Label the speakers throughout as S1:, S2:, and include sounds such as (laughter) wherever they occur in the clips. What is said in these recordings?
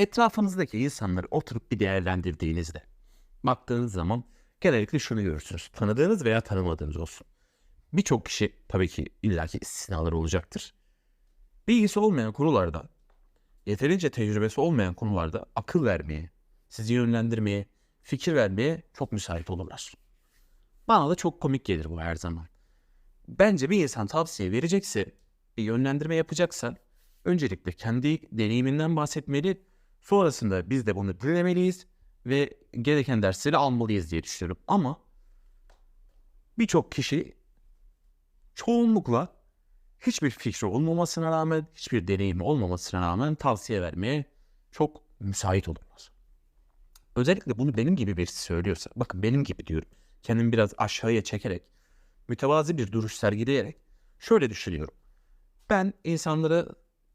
S1: Etrafınızdaki insanları oturup bir değerlendirdiğinizde baktığınız zaman genellikle şunu görürsünüz. Tanıdığınız veya tanımadığınız olsun. Birçok kişi tabii ki illaki istisnalar olacaktır. Bilgisi olmayan konularda, yeterince tecrübesi olmayan konularda akıl vermeye, sizi yönlendirmeye, fikir vermeye çok müsait olurlar. Bana da çok komik gelir bu her zaman. Bence bir insan tavsiye verecekse, bir yönlendirme yapacaksa öncelikle kendi deneyiminden bahsetmeli. Sonrasında biz de bunu dinlemeliyiz ve gereken dersleri almalıyız diye düşünüyorum. Ama birçok kişi çoğunlukla hiçbir fikri olmamasına rağmen, hiçbir deneyimi olmamasına rağmen tavsiye vermeye çok müsait olurlar. Özellikle bunu benim gibi birisi söylüyorsa, bakın benim gibi diyorum, kendimi biraz aşağıya çekerek, mütevazi bir duruş sergileyerek şöyle düşünüyorum. Ben insanlara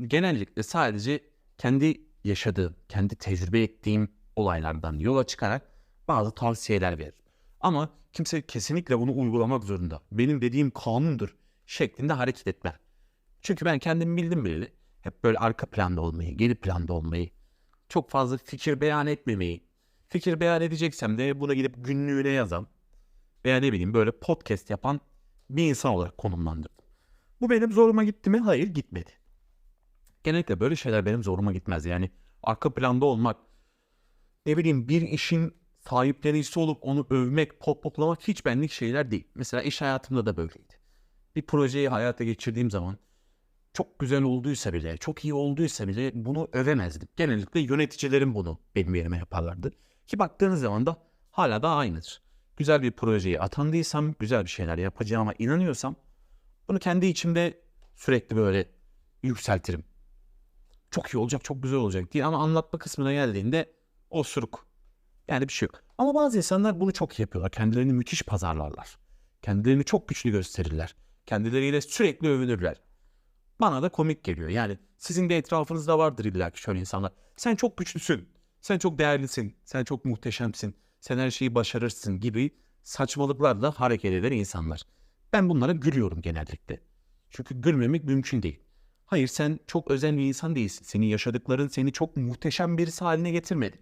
S1: genellikle sadece kendi yaşadığım, kendi tecrübe ettiğim olaylardan yola çıkarak bazı tavsiyeler veririm. Ama kimse kesinlikle bunu uygulamak zorunda. Benim dediğim kanundur şeklinde hareket etmem. Çünkü ben kendim bildim bileli hep böyle arka planda olmayı, geri planda olmayı, çok fazla fikir beyan etmemeyi, fikir beyan edeceksem de buna gidip günlüğüne yazan veya ne bileyim böyle podcast yapan bir insan olarak konumlandırdım. Bu benim zoruma gitti mi? Hayır gitmedi. Genellikle böyle şeyler benim zoruma gitmez. Yani arka planda olmak, ne bileyim bir işin sahiplenicisi olup onu övmek, popoklamak hiç benlik şeyler değil. Mesela iş hayatımda da böyleydi. Bir projeyi hayata geçirdiğim zaman çok güzel olduysa bile, çok iyi olduysa bile bunu övemezdim. Genellikle yöneticilerim bunu benim yerime yaparlardı. Ki baktığınız zaman da hala da aynıdır. Güzel bir projeyi atandıysam, güzel bir şeyler yapacağıma inanıyorsam bunu kendi içimde sürekli böyle yükseltirim. Çok iyi olacak, çok güzel olacak diye ama anlatma kısmına geldiğinde osuruk. Yani bir şey yok. Ama bazı insanlar bunu çok yapıyorlar. Kendilerini müthiş pazarlarlar. Kendilerini çok güçlü gösterirler. Kendileriyle sürekli övünürler. Bana da komik geliyor. Yani sizin de etrafınızda vardır illa ki şöyle insanlar. Sen çok güçlüsün. Sen çok değerlisin. Sen çok muhteşemsin. Sen her şeyi başarırsın gibi saçmalıklarla hareket eden insanlar. Ben bunlara gülüyorum genellikle. Çünkü gülmemek mümkün değil. Hayır sen çok özel bir insan değilsin. Senin yaşadıkların seni çok muhteşem birisi haline getirmedi.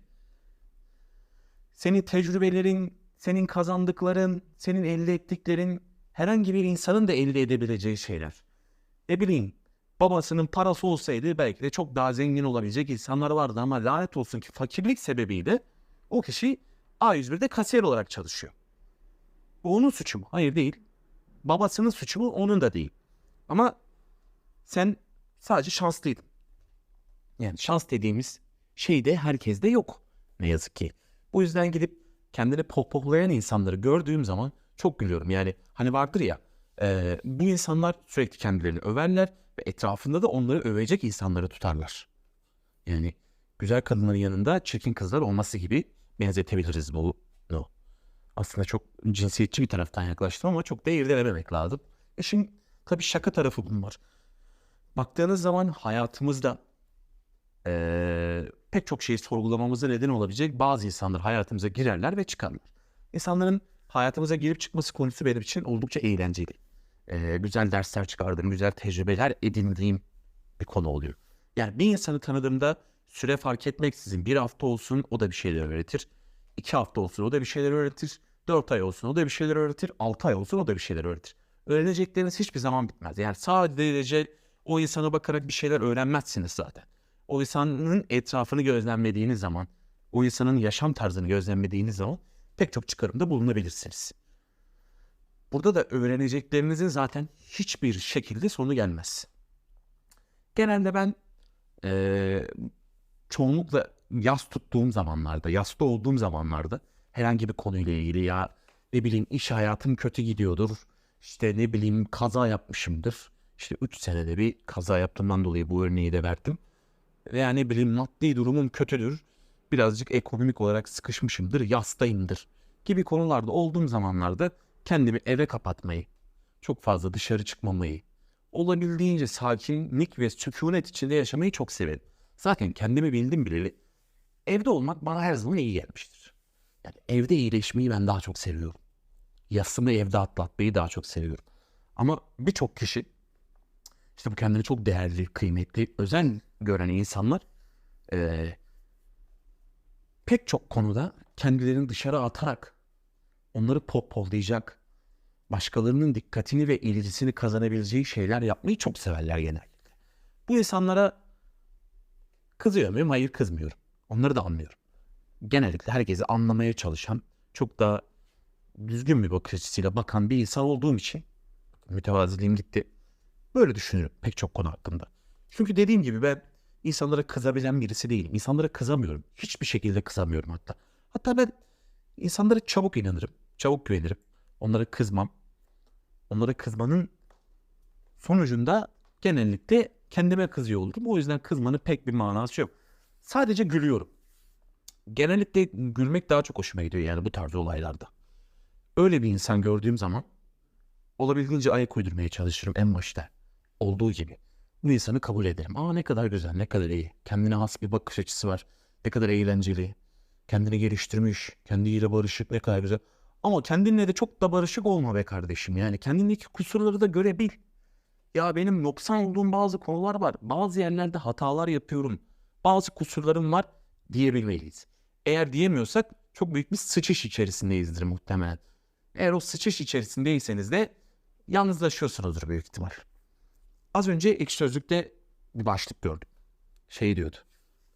S1: Senin tecrübelerin, senin kazandıkların, senin elde ettiklerin herhangi bir insanın da elde edebileceği şeyler. Ne bileyim babasının parası olsaydı belki de çok daha zengin olabilecek insanlar vardı ama lanet olsun ki fakirlik sebebiyle o kişi A101'de kasiyer olarak çalışıyor. Bu onun suçu mu? Hayır değil. Babasının suçu mu? Onun da değil. Ama sen sadece şanslıydın. Yani şans dediğimiz şey de herkeste yok. Ne yazık ki. Bu yüzden gidip kendini pohpohlayan insanları gördüğüm zaman çok gülüyorum. Yani hani vardır ya e, bu insanlar sürekli kendilerini överler ve etrafında da onları övecek insanları tutarlar. Yani güzel kadınların yanında çirkin kızlar olması gibi benzetebiliriz bunu. Aslında çok cinsiyetçi bir taraftan yaklaştım ama çok da irdelememek lazım. İşin tabii şaka tarafı bunlar. Baktığınız zaman hayatımızda eee, pek çok şeyi sorgulamamıza neden olabilecek bazı insanlar hayatımıza girerler ve çıkarlar. İnsanların hayatımıza girip çıkması konusu benim için oldukça eğlenceli. Eee, güzel dersler çıkardığım, güzel tecrübeler edindiğim bir konu oluyor. Yani bir insanı tanıdığımda süre fark etmeksizin bir hafta olsun o da bir şeyler öğretir. iki hafta olsun o da bir şeyler öğretir. Dört ay olsun o da bir şeyler öğretir. Altı ay olsun o da bir şeyler öğretir. Öğrenecekleriniz hiçbir zaman bitmez. Yani sadece o insana bakarak bir şeyler öğrenmezsiniz zaten. O insanın etrafını gözlemlediğiniz zaman, o insanın yaşam tarzını gözlemlediğiniz zaman pek çok çıkarımda bulunabilirsiniz. Burada da öğreneceklerinizin zaten hiçbir şekilde sonu gelmez. Genelde ben eee, çoğunlukla yas tuttuğum zamanlarda, yasta olduğum zamanlarda herhangi bir konuyla ilgili ya ne bileyim iş hayatım kötü gidiyordur. İşte ne bileyim kaza yapmışımdır. İşte 3 senede bir kaza yaptığımdan dolayı bu örneği de verdim. Veya ne bileyim maddi durumum kötüdür. Birazcık ekonomik olarak sıkışmışımdır, yastayımdır gibi konularda olduğum zamanlarda kendimi eve kapatmayı, çok fazla dışarı çıkmamayı, olabildiğince sakinlik ve sükunet içinde yaşamayı çok severim. Zaten kendimi bildim bileli evde olmak bana her zaman iyi gelmiştir. Yani evde iyileşmeyi ben daha çok seviyorum. Yasımı evde atlatmayı daha çok seviyorum. Ama birçok kişi işte bu kendini çok değerli, kıymetli, özen gören insanlar eee, pek çok konuda kendilerini dışarı atarak onları pohpohlayacak, başkalarının dikkatini ve ilgisini kazanabileceği şeyler yapmayı çok severler genellikle. Bu insanlara kızıyor muyum? Hayır kızmıyorum. Onları da anlıyorum. Genellikle herkesi anlamaya çalışan, çok daha düzgün bir bakış açısıyla bakan bir insan olduğum için mütevaziliğim gitti. Böyle düşünüyorum pek çok konu hakkında. Çünkü dediğim gibi ben insanlara kızabilen birisi değilim. İnsanlara kızamıyorum. Hiçbir şekilde kızamıyorum hatta. Hatta ben insanlara çabuk inanırım. Çabuk güvenirim. Onlara kızmam. Onlara kızmanın sonucunda genellikle kendime kızıyor olurum. O yüzden kızmanın pek bir manası yok. Sadece gülüyorum. Genellikle gülmek daha çok hoşuma gidiyor yani bu tarz olaylarda. Öyle bir insan gördüğüm zaman olabildiğince ayak uydurmaya çalışırım en başta. Olduğu gibi. Bu insanı kabul ederim. Aa ne kadar güzel, ne kadar iyi. Kendine has bir bakış açısı var. Ne kadar eğlenceli. Kendini geliştirmiş. Kendiyle barışık ne kadar güzel. Ama kendinle de çok da barışık olma be kardeşim. Yani kendindeki kusurları da görebil. Ya benim noksan olduğum bazı konular var. Bazı yerlerde hatalar yapıyorum. Bazı kusurlarım var diyebilmeliyiz. Eğer diyemiyorsak çok büyük bir sıçış içerisindeyizdir muhtemelen. Eğer o sıçış içerisindeyseniz de yalnızlaşıyorsunuzdur büyük ihtimal. Az önce ilk sözlükte bir başlık gördüm. Şey diyordu.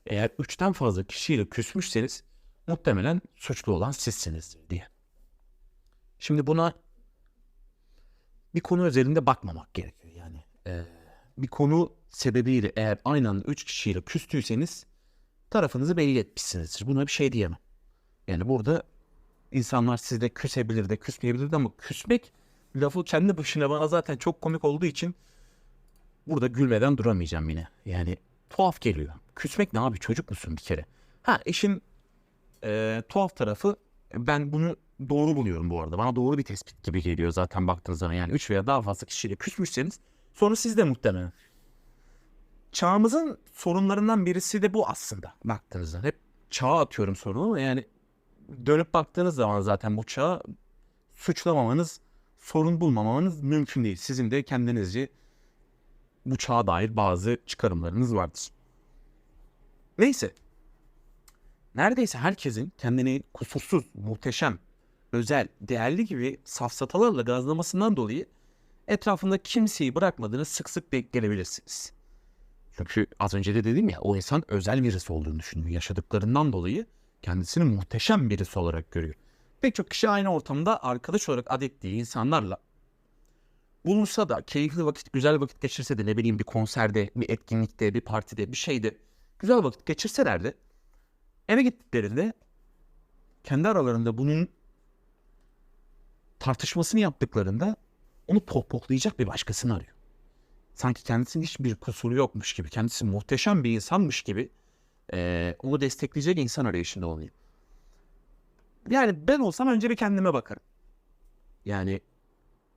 S1: Eğer üçten fazla kişiyle küsmüşseniz muhtemelen suçlu olan sizsinizdir diye. Şimdi buna bir konu özelinde bakmamak gerekiyor. Yani eee, bir konu sebebiyle eğer aynı anda üç kişiyle küstüyseniz tarafınızı belli etmişsinizdir. Buna bir şey diyemem. Yani burada insanlar sizde küsebilir de küsmeyebilir de ama küsmek lafı kendi başına bana zaten çok komik olduğu için burada gülmeden duramayacağım yine. Yani tuhaf geliyor. Küsmek ne abi çocuk musun bir kere? Ha işin eee, tuhaf tarafı ben bunu doğru buluyorum bu arada. Bana doğru bir tespit gibi geliyor zaten baktığınız zaman. Yani 3 veya daha fazla kişiyle küsmüşseniz sonra siz de muhtemelen. Çağımızın sorunlarından birisi de bu aslında baktığınızda. Hep çağa atıyorum sorunu ama yani dönüp baktığınız zaman zaten bu çağı suçlamamanız, sorun bulmamanız mümkün değil. Sizin de kendinizce bu çağa dair bazı çıkarımlarınız vardır. Neyse. Neredeyse herkesin kendini kusursuz, muhteşem, özel, değerli gibi safsatalarla gazlamasından dolayı etrafında kimseyi bırakmadığını sık sık denk gelebilirsiniz. Çünkü az önce de dedim ya o insan özel birisi olduğunu düşünüyor. Yaşadıklarından dolayı kendisini muhteşem birisi olarak görüyor. Pek çok kişi aynı ortamda arkadaş olarak adettiği insanlarla bulunsa da keyifli vakit, güzel vakit geçirse de ne bileyim bir konserde, bir etkinlikte, bir partide, bir şeyde güzel vakit geçirseler de eve gittiklerinde kendi aralarında bunun tartışmasını yaptıklarında onu pohpohlayacak bir başkasını arıyor. Sanki kendisinin hiçbir kusuru yokmuş gibi, kendisi muhteşem bir insanmış gibi eee, onu destekleyecek insan arayışında oluyor. Yani ben olsam önce bir kendime bakarım. Yani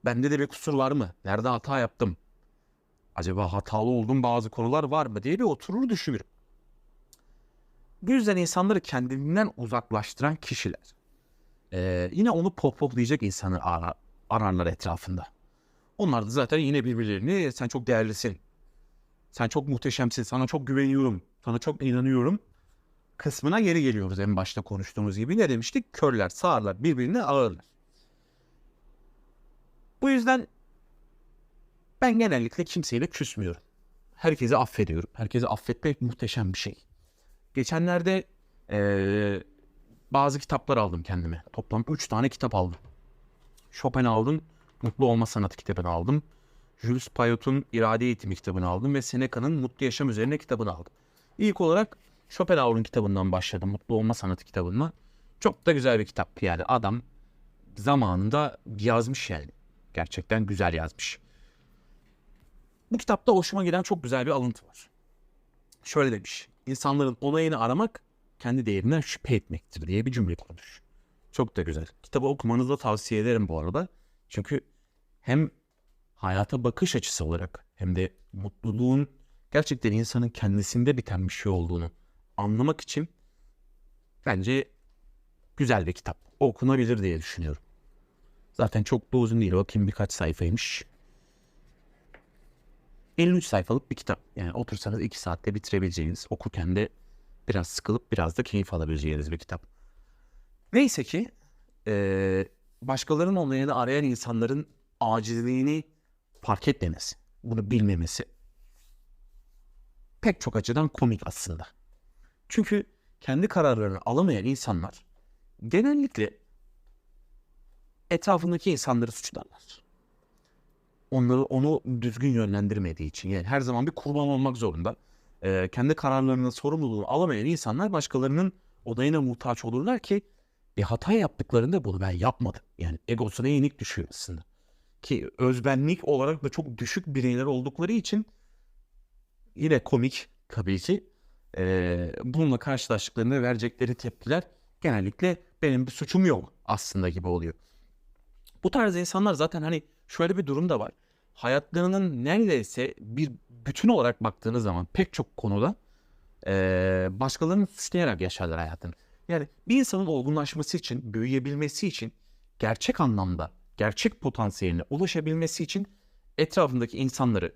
S1: bende de bir kusur var mı? Nerede hata yaptım? Acaba hatalı olduğum bazı konular var mı diye bir oturur düşünürüm. Bu yüzden insanları kendinden uzaklaştıran kişiler. eee, yine onu pohpohlayacak insanı ara- ararlar etrafında. Onlar da zaten yine birbirlerini sen çok değerlisin. Sen çok muhteşemsin. Sana çok güveniyorum. Sana çok inanıyorum. Kısmına geri geliyoruz en başta konuştuğumuz gibi. Ne demiştik? Körler, sağırlar, birbirine ağırlar. Bu yüzden ben genellikle kimseyle küsmüyorum. Herkesi affediyorum. Herkesi affetmek muhteşem bir şey. Geçenlerde eee, bazı kitaplar aldım kendime. Toplam 3 tane kitap aldım. Schopenhauer'un Mutlu Olma Sanatı kitabını aldım. Jules Payot'un İrade Eğitimi kitabını aldım ve Seneca'nın Mutlu Yaşam Üzerine kitabını aldım. İlk olarak Schopenhauer'un kitabından başladım. Mutlu Olma Sanatı kitabına. Çok da güzel bir kitap. Yani adam zamanında yazmış yani. Gerçekten güzel yazmış. Bu kitapta hoşuma giden çok güzel bir alıntı var. Şöyle demiş. İnsanların onayını aramak kendi değerinden şüphe etmektir diye bir cümle kurmuş. Çok da güzel. Kitabı okumanızı da tavsiye ederim bu arada. Çünkü hem hayata bakış açısı olarak hem de mutluluğun gerçekten insanın kendisinde biten bir şey olduğunu anlamak için bence güzel bir kitap. Okunabilir diye düşünüyorum. Zaten çok da uzun değil. Bakayım birkaç sayfaymış. 53 sayfalık bir kitap. Yani otursanız 2 saatte bitirebileceğiniz, okurken de biraz sıkılıp biraz da keyif alabileceğiniz bir kitap. Neyse ki eee başkalarının onayını arayan insanların acizliğini fark etmemesi, bunu bilmemesi pek çok açıdan komik aslında. Çünkü kendi kararlarını alamayan insanlar genellikle etrafındaki insanları suçlarlar. Onları onu düzgün yönlendirmediği için yani her zaman bir kurban olmak zorunda. Ee, kendi kararlarının sorumluluğunu alamayan insanlar başkalarının odayına muhtaç olurlar ki bir hata yaptıklarında bunu ben yapmadım. Yani egosuna yenik düşüyor aslında. Ki özbenlik olarak da çok düşük bireyler oldukları için yine komik tabii ki. Ee, bununla karşılaştıklarında verecekleri tepkiler genellikle benim bir suçum yok aslında gibi oluyor. Bu tarz insanlar zaten hani şöyle bir durum da var. Hayatlarının neredeyse bir bütün olarak baktığınız zaman pek çok konuda eee başkalarını suçlayarak yaşarlar hayatını. Yani bir insanın olgunlaşması için, büyüyebilmesi için, gerçek anlamda, gerçek potansiyeline ulaşabilmesi için etrafındaki insanları,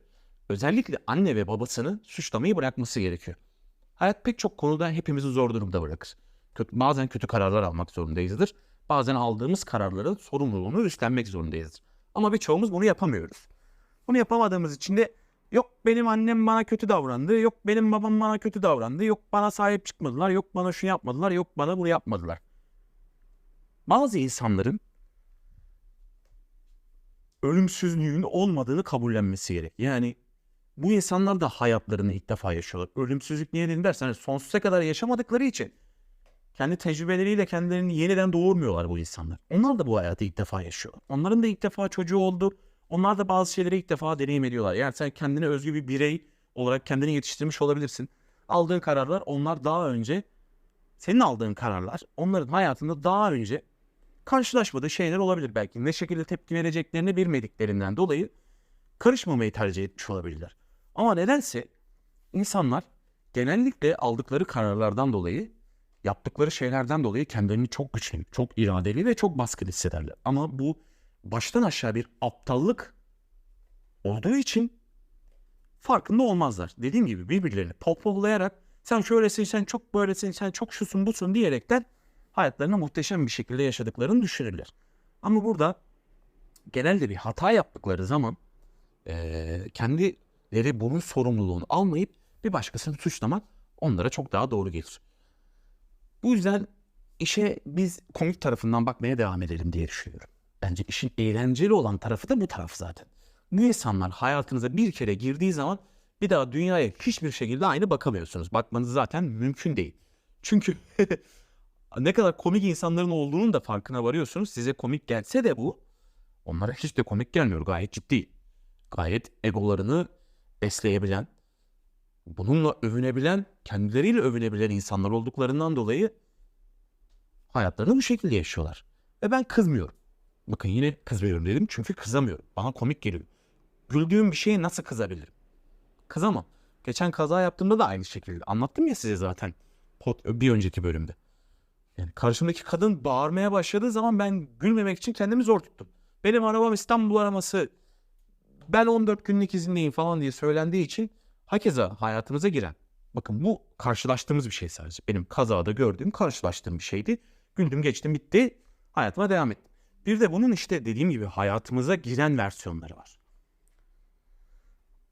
S1: özellikle anne ve babasını suçlamayı bırakması gerekiyor. Hayat pek çok konuda hepimizi zor durumda bırakır. Kötü, bazen kötü kararlar almak zorundayızdır. Bazen aldığımız kararların sorumluluğunu üstlenmek zorundayızdır. Ama birçoğumuz bunu yapamıyoruz. Bunu yapamadığımız için de yok benim annem bana kötü davrandı, yok benim babam bana kötü davrandı, yok bana sahip çıkmadılar, yok bana şunu yapmadılar, yok bana bunu yapmadılar. Bazı insanların ölümsüzlüğün olmadığını kabullenmesi gerek. Yani bu insanlar da hayatlarını ilk defa yaşıyorlar. Ölümsüzlük niye dedim dersen hani sonsuza kadar yaşamadıkları için kendi tecrübeleriyle kendilerini yeniden doğurmuyorlar bu insanlar. Onlar da bu hayatı ilk defa yaşıyorlar. Onların da ilk defa çocuğu oldu. Onlar da bazı şeyleri ilk defa deneyim ediyorlar. Yani sen kendine özgü bir birey olarak kendini yetiştirmiş olabilirsin. Aldığın kararlar onlar daha önce senin aldığın kararlar onların hayatında daha önce karşılaşmadığı şeyler olabilir belki. Ne şekilde tepki vereceklerini bilmediklerinden dolayı karışmamayı tercih etmiş olabilirler. Ama nedense insanlar genellikle aldıkları kararlardan dolayı yaptıkları şeylerden dolayı kendilerini çok güçlü, çok iradeli ve çok baskın hissederler. Ama bu baştan aşağı bir aptallık olduğu için farkında olmazlar. Dediğim gibi birbirlerini pohpohlayarak sen şöylesin, sen çok böylesin, sen çok şusun busun diyerekten hayatlarını muhteşem bir şekilde yaşadıklarını düşünürler. Ama burada genelde bir hata yaptıkları zaman kendileri bunun sorumluluğunu almayıp bir başkasını suçlamak onlara çok daha doğru gelir. Bu yüzden işe biz komik tarafından bakmaya devam edelim diye düşünüyorum. Bence işin eğlenceli olan tarafı da bu taraf zaten. Bu insanlar hayatınıza bir kere girdiği zaman bir daha dünyaya hiçbir şekilde aynı bakamıyorsunuz. Bakmanız zaten mümkün değil. Çünkü (laughs) ne kadar komik insanların olduğunun da farkına varıyorsunuz. Size komik gelse de bu onlara hiç de komik gelmiyor. Gayet ciddi. Gayet egolarını besleyebilen, bununla övünebilen, kendileriyle övünebilen insanlar olduklarından dolayı hayatlarını bu şekilde yaşıyorlar. Ve ben kızmıyorum. Bakın yine kızmıyorum dedim çünkü kızamıyorum. Bana komik geliyor. Güldüğüm bir şeye nasıl kızabilirim? Kızamam. Geçen kaza yaptığımda da aynı şekilde. Anlattım ya size zaten bir önceki bölümde. Yani karşımdaki kadın bağırmaya başladığı zaman ben gülmemek için kendimi zor tuttum. Benim arabam İstanbul araması. Ben 14 günlük izindeyim falan diye söylendiği için hakeza hayatımıza giren. Bakın bu karşılaştığımız bir şey sadece. Benim kazada gördüğüm, karşılaştığım bir şeydi. Güldüm geçtim bitti. Hayatıma devam ettim. Bir de bunun işte dediğim gibi hayatımıza giren versiyonları var.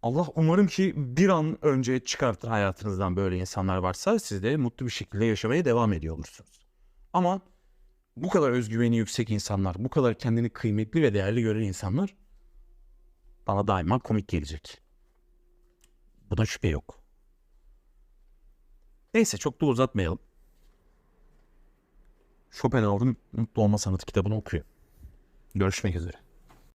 S1: Allah umarım ki bir an önce çıkartır hayatınızdan böyle insanlar varsa siz de mutlu bir şekilde yaşamaya devam ediyor olursunuz. Ama bu kadar özgüveni yüksek insanlar, bu kadar kendini kıymetli ve değerli gören insanlar bana daima komik gelecek. Buna şüphe yok. Neyse çok da uzatmayalım. Schopenhauer'un Mutlu Olma Sanatı kitabını okuyor. Görüşmek üzere.